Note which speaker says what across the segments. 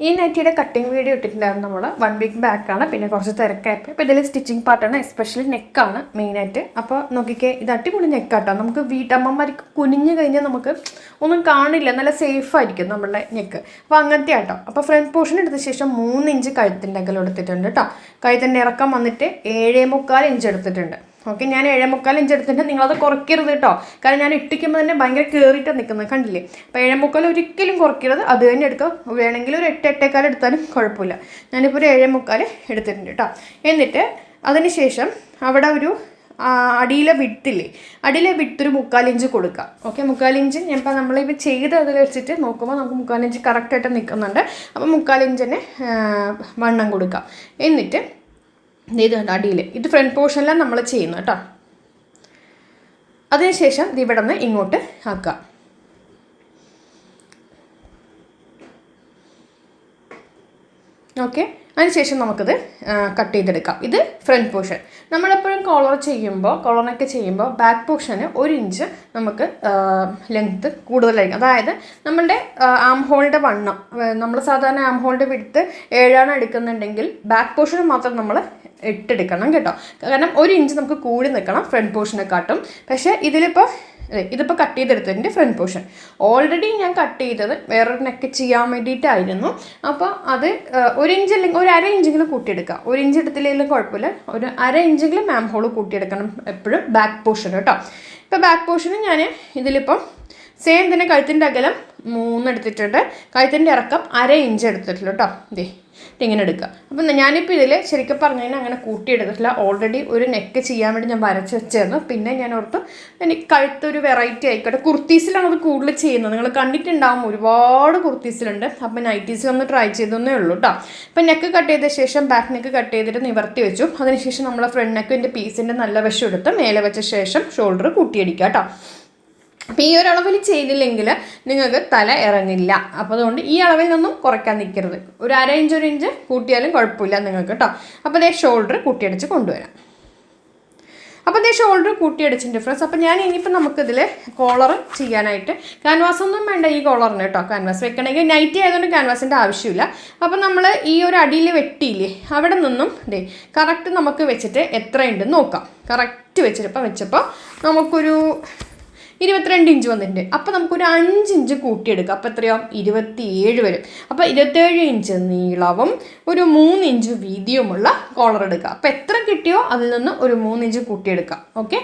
Speaker 1: ഈ നൈറ്റിയുടെ cutting video ഇട്ടിട്ടുണ്ടായിരുന്നു നമ്മൾ വൺ വീക്ക് ബാക്കാണ് പിന്നെ കുറച്ച് തിരക്കായപ്പോൾ ഇപ്പോൾ ഇതിൽ സ്റ്റിച്ചിങ് പാർട്ടാണ് എസ്പെഷ്യലി നെക്കാണ് മെയിനായിട്ട് അപ്പോൾ നോക്കിക്കേ ഇത് അടിപൊളി നെക്കാട്ടോ നമുക്ക് വീട്ടമ്മമാർക്ക് കുനിഞ്ഞു കഴിഞ്ഞാൽ നമുക്ക് ഒന്നും കാണില്ല. നല്ല സേഫ് ആയിരിക്കും നമ്മുടെ നെക്ക് അപ്പോൾ അങ്ങനത്തെ ആട്ടോ. അപ്പോൾ ഫ്രണ്ട് പോർഷൻ എടുത്ത ശേഷം മൂന്ന് ഇഞ്ച് കഴുത്തിന്റെ അകലം എടുത്തിട്ടുണ്ട് കേട്ടോ കഴുത്തിന്റെ ഇറക്കം വന്നിട്ട് ഏഴേ മുക്കാൽ ഇഞ്ച് എടുത്തിട്ടുണ്ട്. ഓക്കെ ഞാൻ ഏഴേ മുക്കാൽ ഇഞ്ച് എടുത്തിട്ട് നിങ്ങളത് കുറയ്ക്കരുത് കേട്ടോ. കാരണം ഞാൻ ഇട്ടിക്കുമ്പോൾ തന്നെ ഭയങ്കര കയറിയിട്ട് നിൽക്കുന്നത് കണ്ടില്ലേ? അപ്പോൾ ഏഴേ മുക്കാൽ ഒരിക്കലും കുറയ്ക്കരുത് അത് തന്നെ എടുക്കുക. വേണമെങ്കിൽ ഒരു എട്ട് എട്ടേക്കാൽ എടുത്താലും കുഴപ്പമില്ല. ഞാനിപ്പോൾ ഒരു ഏഴേമുക്കാൽ എടുത്തിട്ടുണ്ട് കേട്ടോ. എന്നിട്ട് അതിന് ശേഷം അവിടെ ഒരു അടിയിലെ വിട്ടില്ലേ അടിയിലെ വിട്ട് ഒരു മുക്കാലിഞ്ച് കൊടുക്കാം ഓക്കെ മുക്കാലിഞ്ച് ഞാനിപ്പോൾ നമ്മളിപ്പോൾ ചെയ്ത് അതിൽ വെച്ചിട്ട് നോക്കുമ്പോൾ നമുക്ക് മുക്കാലിഞ്ച് കറക്റ്റായിട്ട് നിൽക്കുന്നുണ്ട് അപ്പോൾ മുക്കാലിഞ്ചിന് വണ്ണം കൊടുക്കാം എന്നിട്ട് ഇത് കണ്ട അടിയിൽ ഇത് ഫ്രണ്ട് പോർഷനിലാണ് നമ്മൾ ചെയ്യുന്നത് കേട്ടോ. അതിനുശേഷം ഇത് ഇവിടെ നിന്ന് ഇങ്ങോട്ട് ആക്കുക ഓക്കെ? അതിനുശേഷം നമുക്കിത് കട്ട് ചെയ്തെടുക്കാം. ഇത് ഫ്രണ്ട് പോർഷൻ നമ്മളെപ്പോഴും കോളർ ചെയ്യുമ്പോൾ കോളറിനൊക്കെ ചെയ്യുമ്പോൾ ബാക്ക് പോർഷന് ഒരു ഇഞ്ച് നമുക്ക് ലെങ്ത്ത് കൂടുതലായിരിക്കും. അതായത് നമ്മളുടെ ആം ഹോളിന്റെ വണ്ണം നമ്മൾ സാധാരണ ആം ഹോളിന്റെ വിടുത്ത് ഏഴാണ് എടുക്കുന്നുണ്ടെങ്കിൽ ബാക്ക് പോർഷൻ മാത്രം നമ്മൾ എട്ടെടുക്കണം കേട്ടോ. കാരണം ഒരു ഇഞ്ച് നമുക്ക് കൂടി നിൽക്കണം ഫ്രണ്ട് പോർഷനെ കാട്ടും പക്ഷേ ഇതിലിപ്പോൾ അതെ ഇതിപ്പോൾ കട്ട് ചെയ്തെടുത്തതിന്റെ ഫ്രണ്ട് പോർഷൻ ഓൾറെഡി ഞാൻ കട്ട് ചെയ്തത് വേറൊരു നെക്ക് ചെയ്യാൻ വേണ്ടിയിട്ടായിരുന്നു. അപ്പോൾ അത് ഒരു ഇഞ്ച് അല്ലെങ്കിൽ ഒരു അര ഇഞ്ചെങ്കിലും കൂട്ടിയെടുക്കുക ഒരു ഇഞ്ച് എടുത്തില്ലെങ്കിലും കുഴപ്പമില്ല. ഒരു അര ഇഞ്ചെങ്കിലും മാം ഹോൾ കൂട്ടിയെടുക്കണം എപ്പോഴും. ബാക്ക് പോർഷൻ കേട്ടോ. ഇപ്പോൾ ബാക്ക് പോർഷന് ഞാൻ ഇതിലിപ്പം സെയിം തന്നെ കഴുത്തിന്റെ അകലം മൂന്ന് എടുത്തിട്ടുണ്ട് കഴുത്തിന്റെ ഇറക്കം അര ഇഞ്ച് എടുത്തിട്ടുള്ളൂ കേട്ടോ ദേ ഇങ്ങനെ എടുക്കുക. അപ്പം ഞാനിപ്പോൾ ഇതിൽ ശരിക്കും പറഞ്ഞു കഴിഞ്ഞാൽ അങ്ങനെ കൂട്ടിയെടുത്തിട്ടില്ല. ഓൾറെഡി ഒരു നെക്ക് ചെയ്യാൻ വേണ്ടി ഞാൻ വരച്ച് വെച്ചായിരുന്നു പിന്നെ ഞാൻ ഓർത്തു എനിക്ക് കഴുത്തൊരു വെറൈറ്റി ആയിക്കോട്ടെ. കുർത്തീസിലാണ് അത് കൂടുതൽ ചെയ്യുന്നത്. നിങ്ങൾ കണ്ടിട്ടുണ്ടാവും ഒരുപാട് കുർത്തീസിലുണ്ട്. അപ്പം നൈറ്റീസിൽ ഒന്ന് ട്രൈ ചെയ്തെന്നേ ഉള്ളൂ കേട്ടോ അപ്പം നെക്ക് കട്ട് ചെയ്ത ശേഷം ബാക്ക് നെക്ക് കട്ട് ചെയ്തിട്ട് നിവർത്തി വെച്ചു. അതിനുശേഷം നമ്മൾ ഫ്രണ്ട് നെക്കിന്റെ പീസിന്റെ നല്ല വശം എടുത്ത് മേലെ വെച്ച ശേഷം ഷോൾഡർ കൂട്ടിയടിക്കുക കേട്ടോ അപ്പോൾ ഈ ഒരു അളവിൽ ചെയ്തില്ലെങ്കിൽ നിങ്ങൾക്ക് തല ഇറങ്ങില്ല. അപ്പോൾ അതുകൊണ്ട് ഈ അളവിൽ നിന്നും കുറയ്ക്കാൻ നിൽക്കരുത്. ഒരു അര ഇഞ്ച് ഒരു ഇഞ്ച് കൂട്ടിയാലും കുഴപ്പമില്ല നിങ്ങൾക്ക് കേട്ടോ അപ്പോൾ അതേ ഷോൾഡർ കൂട്ടിയടിച്ച് കൊണ്ടുവരാം. അപ്പോൾ അതേ ഷോൾഡർ കൂട്ടിയടിച്ചിട്ടുണ്ട് ഫ്രണ്ട്സ് അപ്പോൾ ഞാൻ ഇനിയിപ്പോൾ നമുക്കിതിൽ കോളർ ചെയ്യാനായിട്ട് ക്യാൻവാസ് ഒന്നും വേണ്ട ഈ കോളറിന് കേട്ടോ ക്യാൻവാസ് വെക്കണമെങ്കിൽ നൈറ്റി ആയതുകൊണ്ട് ക്യാൻവാസിന്റെ ആവശ്യമില്ല. അപ്പോൾ നമ്മൾ ഈ ഒരു അടിയിൽ വെട്ടിയില്ലേ അവിടെ നിന്നും ദേ കറക്റ്റ് നമുക്ക് വെച്ചിട്ട് എത്രയുണ്ടെന്ന് നോക്കാം. കറക്റ്റ് വെച്ചിട്ട് വെച്ചപ്പോൾ നമുക്കൊരു ഇരുപത്തിരണ്ട് ഇഞ്ച് വന്നിട്ടുണ്ട്. അപ്പോൾ നമുക്കൊരു അഞ്ച് ഇഞ്ച് കൂട്ടിയെടുക്കാം. അപ്പോൾ എത്രയാവും ഇരുപത്തിയേഴ് വരും. അപ്പോൾ ഇരുപത്തേഴ് ഇഞ്ച് നീളവും ഒരു മൂന്ന് ഇഞ്ച് വീതിയുമുള്ള കോളർ എടുക്കുക അപ്പോൾ എത്ര കിട്ടിയോ അതിൽ നിന്ന് ഒരു മൂന്ന് ഇഞ്ച് കൂട്ടിയെടുക്കാം. ഓക്കെ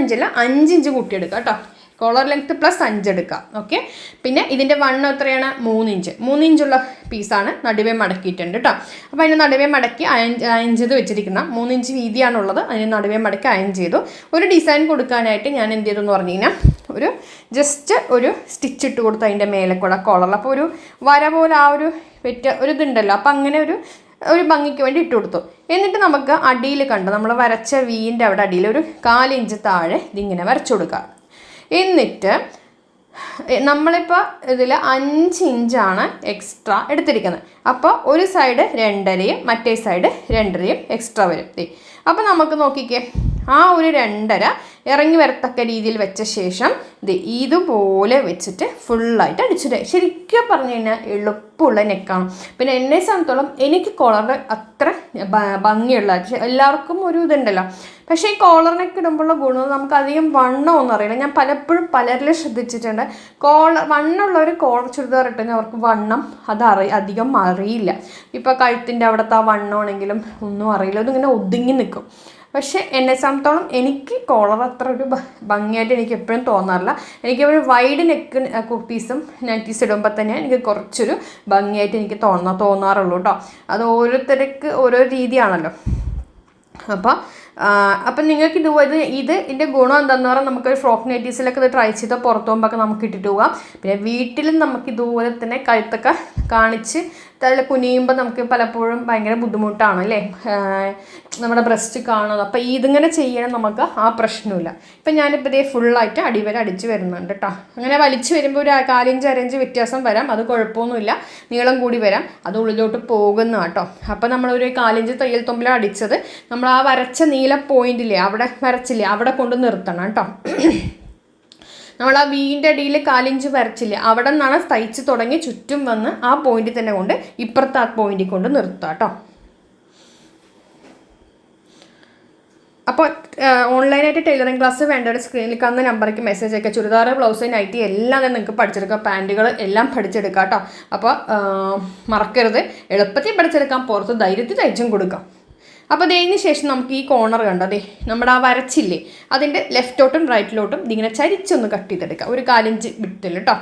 Speaker 1: ഇഞ്ചല്ല അഞ്ച് ഇഞ്ച് കൂട്ടിയെടുക്കുക കേട്ടോ. കോളർ ലെങ്ത് പ്ലസ് അഞ്ച് എടുക്കാം. ഓക്കെ പിന്നെ ഇതിന്റെ വണ്ണം എത്രയാണ്? മൂന്ന് ഇഞ്ച്. മൂന്ന് ഇഞ്ചുള്ള പീസാണ് നടുവേ മടക്കിയിട്ടുണ്ട് കേട്ടോ അപ്പോൾ അതിന് നടുവേ മടക്കി അയഞ്ച് അയഞ്ചത് വെച്ചിരിക്കുന്ന മൂന്ന് ഇഞ്ച് വീതിയാണുള്ളത്. അതിന് നടുവേ മടക്കി അയഞ്ച് ചെയ്തു. ഒരു ഡിസൈൻ കൊടുക്കാനായിട്ട് ഞാൻ എന്ത് ചെയ്തു എന്ന് പറഞ്ഞു കഴിഞ്ഞാൽ ഒരു ജസ്റ്റ് ഒരു സ്റ്റിച്ച് ഇട്ട് കൊടുത്തു അതിന്റെ മേലെ കൂടെ കോളറിൽ അപ്പോൾ ഒരു വര പോലെ ആ ഒരു വെറ്റ ഒരു ഇതുണ്ടല്ലോ. അപ്പോൾ അങ്ങനെ ഒരു ഒരു ഭംഗിക്ക് വേണ്ടി ഇട്ട് കൊടുത്തു. എന്നിട്ട് നമുക്ക് അടിയിൽ കണ്ടു? നമ്മൾ വരച്ച വീന്റെ അവിടെ അടിയിൽ ഒരു കാലിഞ്ച് താഴെ ഇതിങ്ങനെ വരച്ചു കൊടുക്കുക എന്നിട്ട് നമ്മളിപ്പോൾ ഇതിൽ അഞ്ച് ഇഞ്ചാണ് എക്സ്ട്രാ എടുത്തിരിക്കുന്നത്. അപ്പോൾ ഒരു സൈഡ് രണ്ടരയും മറ്റേ സൈഡ് രണ്ടരയും എക്സ്ട്രാ വരും. അപ്പോൾ നമുക്ക് നോക്കിക്കേ. ആ ഒരു രണ്ടര ഇറങ്ങി വരത്തക്ക രീതിയിൽ വെച്ച ശേഷം ഇത് ഇതുപോലെ വെച്ചിട്ട് ഫുള്ളായിട്ട് അടിച്ചിട്ട് ശരിക്കും പറഞ്ഞു കഴിഞ്ഞാൽ എളുപ്പമുള്ള നെക്കാണ്. പിന്നെ എന്നെ സംബന്ധിച്ചോളം എനിക്ക് കോളർ അത്ര ഭംഗിയുള്ള എല്ലാവർക്കും ഒരു ഇതുണ്ടല്ലോ. പക്ഷേ ഈ കോളറിനൊക്കെ ഇടുമ്പോഴുള്ള ഗുണം നമുക്ക് അധികം വണ്ണമൊന്നും അറിയില്ല. ഞാൻ പലപ്പോഴും പലരിലും ശ്രദ്ധിച്ചിട്ടുണ്ട്. കോളർ വണ്ണമുള്ളവർ കോളർ ചുരിദാർ ഇട്ടുകഴിഞ്ഞാൽ അവർക്ക് വണ്ണം അത് അറി അധികം അറിയില്ല. ഇപ്പോൾ കഴുത്തിന്റെ അവിടുത്തെ ആ വണ്ണമാണെങ്കിലും ഒന്നും അറിയില്ല. അതിങ്ങനെ ഒതുങ്ങി നിൽക്കും. പക്ഷേ എന്നെ സംബന്ധിച്ചോളം എനിക്ക് കോളർ അത്ര ഒരു ഭംഗിയായിട്ട് എനിക്ക് എപ്പോഴും തോന്നാറില്ല. എനിക്ക് ഒരു വൈഡ് നെക്ക് കുർത്തീസും നൈറ്റീസ് ഇടുമ്പോൾ തന്നെ എനിക്ക് കുറച്ചൊരു ഭംഗിയായിട്ട് എനിക്ക് തോന്നാ തോന്നാറുള്ളൂ കേട്ടോ അത് ഓരോരുത്തർക്ക് ഓരോ രീതിയാണല്ലോ. അപ്പോൾ അപ്പം നിങ്ങൾക്ക് ഇതുപോലെ ഇത് ഇതിന്റെ ഗുണം എന്താണെന്ന് പറഞ്ഞാൽ നമുക്കൊരു ഫ്രോക്ക് നൈറ്റീസിലൊക്കെ ഇത് ട്രൈ ചെയ്ത് പുറത്ത് പോകുമ്പോൾ നമുക്ക് ഇട്ടിട്ട് പോകാം പിന്നെ വീട്ടിലും നമുക്ക് ഇതുപോലെ തന്നെ കഴുത്തൊക്കെ കാണിച്ച് തല കുനിയുമ്പോൾ നമുക്ക് പലപ്പോഴും ഭയങ്കര ബുദ്ധിമുട്ടാണ് അല്ലേ? നമ്മുടെ ബ്രസ്റ്റ് കാണുന്നത്. അപ്പോൾ ഇതിങ്ങനെ ചെയ്യണം നമുക്ക് ആ പ്രശ്നമില്ല. ഇപ്പം ഞാനിപ്പോൾ ഇതേ ഫുള്ളായിട്ട് അടിവരെ അടിച്ച് വരുന്നുണ്ട് കേട്ടോ അങ്ങനെ വലിച്ചു വരുമ്പോൾ ഒരു കാലിഞ്ച് അരഞ്ച് വ്യത്യാസം വരാം. അത് കുഴപ്പമൊന്നുമില്ല. നീളം കൂടി വരാം. അത് ഉള്ളിലോട്ട് പോകുന്ന കേട്ടോ അപ്പോൾ നമ്മളൊരു കാലിഞ്ച് തയ്യൽ തുമ്പിലാണ് അടിച്ചത്. നമ്മൾ ആ വരച്ച നീല പോയിന്റില്ലേ അവിടെ വരച്ചില്ലേ അവിടെ കൊണ്ട് നിർത്തണം കേട്ടോ. നമ്മൾ ആ വീന്റെ അടിയിൽ കാലിഞ്ച് വരച്ചില്ലേ അവിടെ നിന്നാണ് തയ്ച്ച് തുടങ്ങി ചുറ്റും വന്ന് ആ പോയിന്റിൽ തന്നെ കൊണ്ട് ഇപ്പുറത്തെ ആ പോയിന്റിൽ കൊണ്ട് നിർത്തുക കേട്ടോ. അപ്പോൾ ഓൺലൈനായിട്ട് ടൈലറിംഗ് ക്ലാസ് വേണ്ട ഒരു സ്ക്രീനിൽ കാണുന്ന നമ്പറേക്ക് മെസ്സേജ് അയക്കുക. ചുരിദാർ ബ്ലൗസ് നൈറ്റി എല്ലാം തന്നെ നിങ്ങൾക്ക് പഠിച്ചെടുക്കാം. പാന്റുകൾ എല്ലാം പഠിച്ചെടുക്കാം കേട്ടോ. അപ്പോൾ മറക്കരുത്. എളുപ്പത്തിൽ പഠിച്ചെടുക്കാം. പുറത്ത് ധൈര്യത്തിൽ തയ്ച്ചും കൊടുക്കാം. അപ്പോൾ അതിന് ശേഷം നമുക്ക് ഈ കോർണർ കണ്ടോ? അതെ നമ്മുടെ ആ വരച്ചില്ലേ? അതിന്റെ ലെഫ്റ്റോട്ടും റൈറ്റിലോട്ടും ഇതിങ്ങനെ ചരിച്ചൊന്ന് കട്ട് ചെയ്തെടുക്കാം. ഒരു കാലിഞ്ച് വിട്ടില്ല കേട്ടോ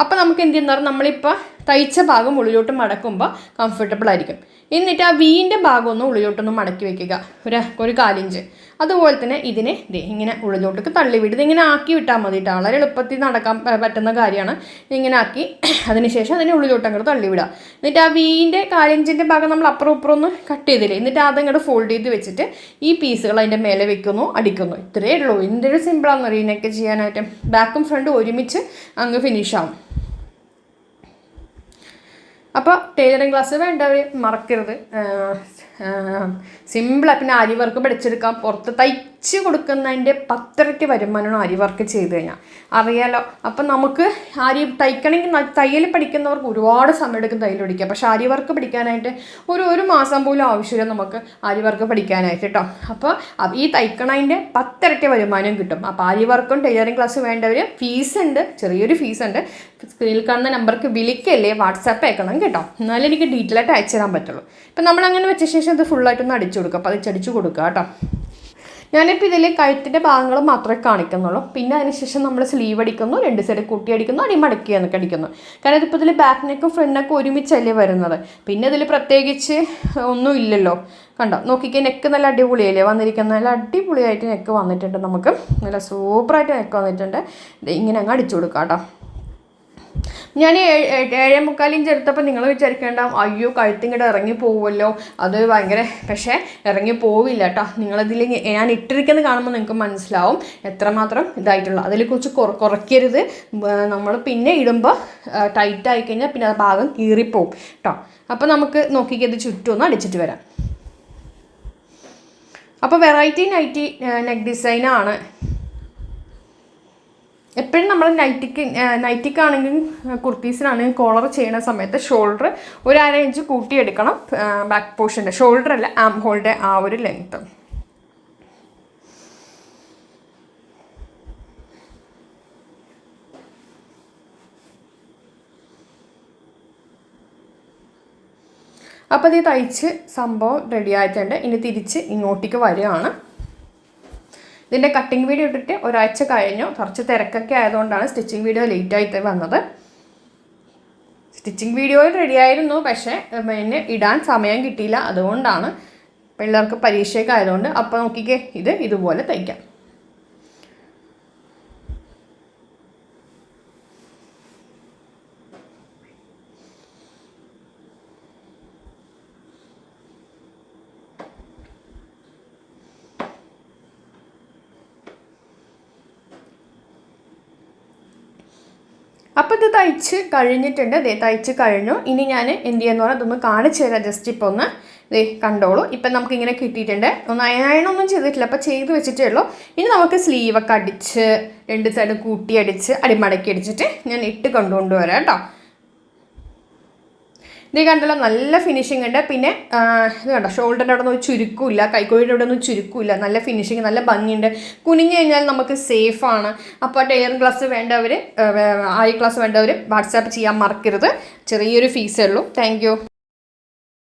Speaker 1: അപ്പോൾ നമുക്ക് എന്ത് ചെയ്യുന്ന നമ്മളിപ്പോൾ തയ്ച്ച ഭാഗം ഉള്ളിലോട്ട് മടക്കുമ്പോൾ കംഫർട്ടബിൾ ആയിരിക്കും. എന്നിട്ട് ആ വീന്റെ ഭാഗം ഒന്ന് ഉള്ളിലോട്ടൊന്ന് മടക്കി വെക്കുക. ഒരു ഒരു കാലിഞ്ച്. അതുപോലെ തന്നെ ഇതിനെ ഇങ്ങനെ ഉള്ളിലോട്ടേക്ക് തള്ളി വിടും ഇതിങ്ങനെ ആക്കി വിട്ടാൽ മതി കേട്ടോ വളരെ എളുപ്പത്തിൽ നടക്കാൻ പറ്റുന്ന കാര്യമാണ്. ഇങ്ങനെ ആക്കി അതിനുശേഷം അതിനെ ഉള്ളിലോട്ട് അങ്ങോട്ട് തള്ളി വിടുക എന്നിട്ട് ആ വീന്റെ കാലിഞ്ചിന്റെ ഭാഗം നമ്മൾ അപ്പുറം ഇപ്പുറം ഒന്ന് കട്ട് ചെയ്തില്ലേ? എന്നിട്ട് അതങ്ങോട്ട് ഫോൾഡ് ചെയ്ത് വെച്ചിട്ട് ഈ പീസുകൾ അതിന്റെ മേലെ വെക്കുന്നു അടിക്കുന്നു. ഇത്രയേ ഉള്ളൂ. എന്തൊരു സിമ്പിളാണെന്ന് അറിയാം? ഇതിനൊക്കെ ചെയ്യാനായിട്ട് ബാക്കും ഫ്രണ്ടും ഒരുമിച്ച് അങ്ങ് ഫിനിഷ് ആവും. അപ്പോൾ ടൈലറിങ് ക്ലാസ് വേണ്ടവർ മറക്കരുത്. സിമ്പിളാണ് പിന്നെ അരി പഠിച്ചെടുക്കാം. പുറത്ത് തയ്ച്ച് കൊടുക്കുന്നതിന്റെ പത്തിരട്ടി വരുമാനമാണ് അരി വർക്ക് ചെയ്ത് കഴിഞ്ഞാൽ. അറിയാലോ? അപ്പം നമുക്ക് അരി തയ്ക്കണമെങ്കിൽ തയ്യൽ പഠിക്കുന്നവർക്ക് ഒരുപാട് സമയം എടുക്കും തയ്യൽ പഠിക്കാം പക്ഷേ അരി വർക്ക് പഠിക്കാനായിട്ട് ഒരു ഒരു മാസം പോലും ആവശ്യമില്ല നമുക്ക് അരി വർക്ക് പഠിക്കാനായിട്ട് കേട്ടോ. അപ്പോൾ ഈ തയ്ക്കണതിന്റെ പത്തിരട്ടി വരുമാനം കിട്ടും. അപ്പോൾ അരി വർക്കും ടൈലറിങ് ക്ലാസ് വേണ്ടവർ ഫീസ് ഉണ്ട്. ചെറിയൊരു ഫീസ് ഉണ്ട്. സ്ക്രീനിൽ കാണുന്ന നമ്പർക്ക് വിളിക്കല്ലേ വാട്സാപ്പ് അയക്കണം കേട്ടോ. എന്നാലും എനിക്ക് ഡീറ്റെയിൽ ആയിട്ട് അയച്ചു തരാൻ പറ്റുള്ളൂ. ഇപ്പം നമ്മളങ്ങനെ വെച്ച ശേഷം ഇത് ഫുള്ളായിട്ടൊന്ന് അടിച്ചു കൊടുക്കുക. അപ്പോൾ അത് ചടിച്ചു കൊടുക്കുക കേട്ടോ. ഞാനിപ്പോൾ ഇതിൽ കഴുത്തിന്റെ ഭാഗങ്ങൾ മാത്രമേ കാണിക്കുന്നുള്ളൂ. പിന്നെ അതിനുശേഷം നമ്മൾ സ്ലീവ് അടിക്കുന്നു രണ്ട് സൈഡ് കുട്ടി അടിക്കുന്നു അടി മടക്കി എന്നൊക്കെ അടിക്കുന്നു. കാരണം ഇതിപ്പോൾ ഇതിൽ ബാക്ക് നെക്കും ഫ്രണ്ട് നെക്കും ഒരുമിച്ചല്ലേ വരുന്നത്. പിന്നെ ഇതിൽ പ്രത്യേകിച്ച് ഒന്നും ഇല്ലല്ലോ. കണ്ടോ? നോക്കിക്കേ നെക്ക് നല്ല അടിപൊളിയല്ലേ? വന്നിരിക്കുന്നത് നല്ല അടിപൊളിയായിട്ട് നെക്ക് വന്നിട്ടുണ്ട് നമുക്ക്. നല്ല സൂപ്പറായിട്ട് നെക്ക് വന്നിട്ടുണ്ട്. ഇങ്ങനെ അങ്ങ് അടിച്ചു കൊടുക്കാം കേട്ടോ ഞാൻ ഏഴ് മുക്കാലിഞ്ച് എടുത്തപ്പോൾ നിങ്ങൾ വിചാരിക്കേണ്ട അയ്യോ കഴുത്തിങ്ങോട്ട് ഇറങ്ങി പോവുമല്ലോ. അത് ഭയങ്കര പക്ഷേ ഇറങ്ങി പോവില്ല കേട്ടോ നിങ്ങളതിൽ ഞാൻ ഇട്ടിരിക്കുന്നത് കാണുമ്പോൾ നിങ്ങൾക്ക് മനസ്സിലാവും എത്രമാത്രം ഇതായിട്ടുള്ള അതിൽ കുറച്ച് കുറ കുറയ്ക്കരുത്. നമ്മൾ പിന്നെ ഇടുമ്പോൾ ടൈറ്റ് ആയി കഴിഞ്ഞാൽ പിന്നെ ആ ഭാഗം കീറിപ്പോവും കേട്ടോ അപ്പോൾ നമുക്ക് നോക്കിക്കത് ചുറ്റും ഒന്ന് അടിച്ചിട്ട് വരാം. അപ്പോൾ വെറൈറ്റി നൈറ്റി നെക്ക് ഡിസൈനാണ്. എപ്പോഴും നമ്മൾ നൈറ്റിക്ക് നൈറ്റിക്കാണെങ്കിൽ കുർത്തീസിനാണെങ്കിലും കോളർ ചെയ്യുന്ന സമയത്ത് ഷോൾഡർ ഒരു അര ഇഞ്ച് കൂട്ടിയെടുക്കണം ബാക്ക് പോർഷന്റെ ഷോൾഡർ അല്ല ആം ഹോളിന്റെ ആ ഒരു ലെങ്ത്ത് അപ്പോൾ ഇത് തയ്ച്ച് സംഭവം റെഡി ആയിട്ടുണ്ട്. ഇനി തിരിച്ച് ഇങ്ങോട്ടേക്ക് വരികയാണ്. ഇതിന്റെ കട്ടിങ് വീഡിയോ ഇട്ടിട്ട് ഒരാഴ്ച കഴിഞ്ഞു. കുറച്ച് തിരക്കൊക്കെ ആയതുകൊണ്ടാണ് സ്റ്റിച്ചിങ് വീഡിയോ ലേറ്റ് ആയിട്ട് വന്നത്. സ്റ്റിച്ചിങ് വീഡിയോ റെഡി ആയിരുന്നു പക്ഷേ പിന്നെ ഇടാൻ സമയം കിട്ടിയില്ല. അതുകൊണ്ടാണ് പിള്ളേർക്ക് പരീക്ഷയൊക്കെ ആയതുകൊണ്ട്. അപ്പോൾ നോക്കിക്കേ ഇത് ഇതുപോലെ തയ്ക്കാം. അപ്പോൾ ഇത് തയ്ച്ച് കഴിഞ്ഞിട്ടുണ്ട്. ദേ തയ്ച്ച് കഴിഞ്ഞു. ഇനി ഞാൻ എന്ത് ചെയ്യാന്ന്? പറഞ്ഞാൽ ഇതൊന്ന് കാണിച്ചു തരാം. ജസ്റ്റ് ഇപ്പോൾ ഒന്ന് ദേ കണ്ടോളൂ. ഇപ്പം നമുക്ക് ഇങ്ങനെ കിട്ടിയിട്ടുണ്ട്. ഒന്ന് അയണൊന്നും ചെയ്തിട്ടില്ല. അപ്പോൾ ചെയ്ത് വെച്ചിട്ടേ ഉള്ളൂ. ഇനി നമുക്ക് സ്ലീവൊക്കെ അടിച്ച് രണ്ട് സൈഡ് കൂട്ടി അടിച്ച് അടിമടക്കി അടിച്ചിട്ട് ഞാൻ ഇട്ട് കൊണ്ടുകൊണ്ടുവരാം കേട്ടോ. ഇത് കണ്ടല്ലോ നല്ല ഫിനിഷിംഗ് ഉണ്ട്. പിന്നെ ഇത് കണ്ടോ? ഷോൾഡറിന്റെ അവിടെ ഒരു ചുരുക്കില്ല. കൈക്കോഴിയുടെ അവിടെ ഒന്നും ചുരുക്കില്ല. നല്ല ഫിനിഷിങ് നല്ല ഭംഗിയുണ്ട്. കുനിഞ്ഞു കഴിഞ്ഞാൽ നമുക്ക് സേഫാണ് അപ്പോൾ ടെയർ ക്ലാസ് വേണ്ടവർ ആയി ക്ലാസ് വേണ്ടവർ വാട്സാപ്പ് ചെയ്യാൻ മറക്കരുത്. ചെറിയൊരു ഫീസേ ഉള്ളൂ. താങ്ക്